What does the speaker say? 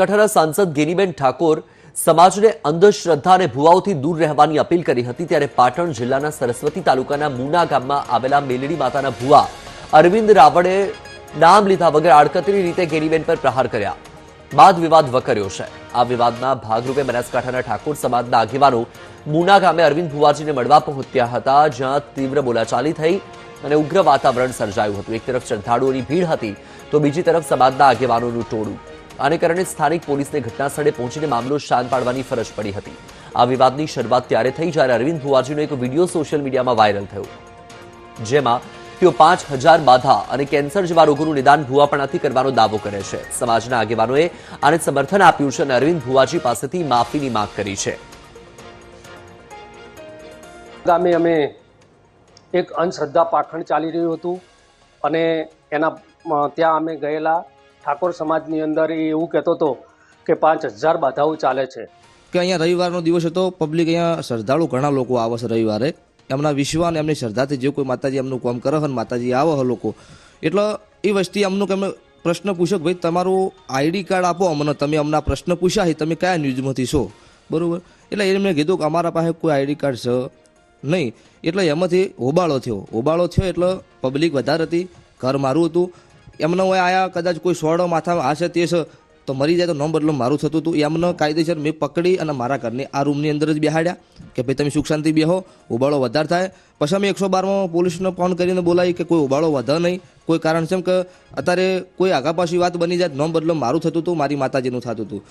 બનાસકાંઠાના સાંસદ ગેનીબેન ઠાકોર સમાજને અંધશ્રદ્ધા અને ભુવાઓથી દૂર રહેવાની અપીલ કરી હતી ત્યારે પાટણ જિલ્લાના સરસ્વતી તાલુકાના મુના ગામમાં આવેલા મેલડી માતાના ભુવા અરવિંદ રાવળે નામ લીધા વગર આડકતરી રીતે ગેનીબેન પર પ્રહાર કર્યા. બાદ વિવાદ વકર્યો છે. આ વિવાદના ભાગરૂપે બનાસકાંઠાના ઠાકોર સમાજના આગેવાનો મુના ગામે અરવિંદ ભુવાજીને મળવા પહોંચ્યા હતા, જ્યાં તીવ્ર બોલાચાલી થઈ અને ઉગ્ર વાતાવરણ સર્જાયું હતું. એક તરફ શ્રદ્ધાળુઓની ભીડ હતી તો બીજી તરફ સમાજના આગેવાનોનું ટોળું. આને કારણે સ્થાનિક પોલીસને ઘટનાસ્થળે પહોંચીને મામલો શાંત પાડવાની ફરજ પડી હતી. આ વિવાદની શરૂઆત ત્યારે થઈ જ્યારે અરવિંદ ભુવાજીનો એક વીડિયો સોશિયલ મીડિયામાં વાયરલ થયો. જેમાં તેઓ પાંચ હજાર બાધા અને કેન્સર જેવા રોગોનું નિદાન ભુવાપણાથી કરવાનો દાવો કરે છે. સમાજના આગેવાનોએ આને સમર્થન આપ્યું છે અને અરવિંદ ભુવાજી પાસેથી માફીની માંગ કરી છે. ગામે અમે એક અંધશ્રદ્ધા પાખંડ ચાલી રહ્યું હતું અને એના ત્યાં અમે ગયેલા ઠાકોર સમાજની અંદર એ એવું કહેતો હતો કે પાંચ હજાર બાધાઓ ચાલે છે. કે અહીંયા રવિવારનો દિવસ હતો પબ્લિક અહીંયા શ્રદ્ધાળુ ઘણા લોકો આવે છે રવિવારે. એમના વિશ્વાસ એમની શ્રદ્ધાથી જે કોઈ માતાજી એમનું કામ કરે ને માતાજી આવે હ લોકો. એટલે એ વસ્તી અમનું કે પ્રશ્ન પૂછ્યો કે ભાઈ, તમારું આઈડી કાર્ડ આપો અમને, તમે અમને પ્રશ્ન પૂછ્યા છે, તમે કયા ન્યૂઝમાંથી છો? બરાબર? એટલે એમને કીધું કે અમારા પાસે કોઈ આઈડી કાર્ડ છે નહીં. એટલે એમાંથી હોબાળો થયો. હોબાળો થયો એટલે પબ્લિક વધારે હતી, ઘર મારું હતું. એમને હોય આયા કદાચ કોઈ માથામાં આ છે તે છે તો મરી જાય તો ન બદલો મારું થતું હતું એમને કાયદેસર મેં પકડી અને મારા ઘરની આ રૂમની અંદર જ બેહાડ્યા કે ભાઈ તમે સુખ શાંતિ બેહો, ઉબાળો વધારે થાય. પછી અમે એકસો બારમાં પોલીસને ફોન કરીને બોલાવી કે કોઈ ઉબાળો વધે નહીં. કોઈ કારણ છે કે અત્યારે કોઈ આગા પાછી વાત બની જાય ન બદલો મારું થતું હતું મારી માતાજીનું થતું હતું